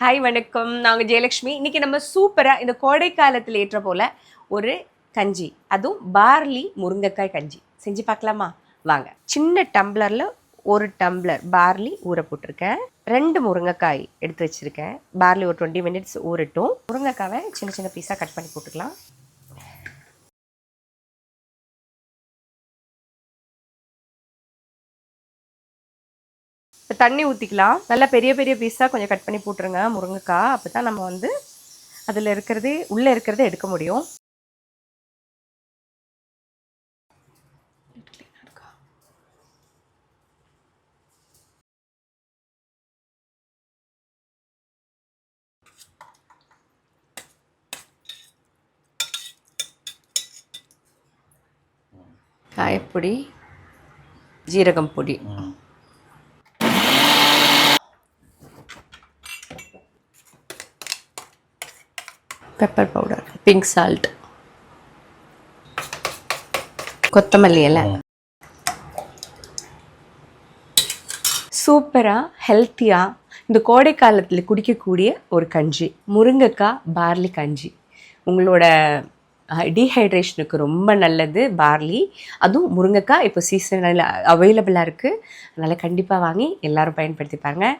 Hi வணக்கம். நாங்கள் ஜெயலக்ஷ்மி. இன்றைக்கி நம்ம சூப்பராக இந்த கோடை காலத்தில் ஏற்ற போல் ஒரு கஞ்சி. அதுவும் பார்லி முருங்கைக்காய் கஞ்சி. செஞ்சு பார்க்கலாமா? வாங்க. சின்ன டம்ளரில் ஒரு டம்ளர் பார்லி ஊற போட்டிருக்கேன். ரெண்டு முருங்கைக்காய் எடுத்து வச்சுருக்கேன். பார்லி ஒரு டுவெண்ட்டி மினிட்ஸ் ஊறட்டும். முருங்கைக்காவை சின்ன சின்ன பீஸாக கட் பண்ணி போட்டுக்கலாம். இப்போ தண்ணி ஊற்றிக்கலாம் நல்லா பெரிய பெரிய பீஸாக கொஞ்சம் கட் பண்ணி போட்டுருங்க முருங்கைக்காய். அப்போ தான் நம்ம வந்து அதில் இருக்கிறது உள்ளே இருக்கிறத எடுக்க முடியும். காயப்பொடி ஜீரகம் பொடி. பெப்பர் பவுடர் பிங்க் சால்ட் கொத்தமல்லி இலை. சூப்பராக ஹெல்த்தியாக இந்த கோடை காலத்தில் குடிக்கக்கூடிய ஒரு கஞ்சி. முருங்கைக்காய் பார்லி கஞ்சி. உங்களோட டீஹைட்ரேஷனுக்கு ரொம்ப நல்லது பார்லி அதுவும் முருங்கைக்காய் இப்போ சீசனில் அவைலபிளாக இருக்குது அதனால் கண்டிப்பாக வாங்கி எல்லாரும் பயன்படுத்தி பாருங்க.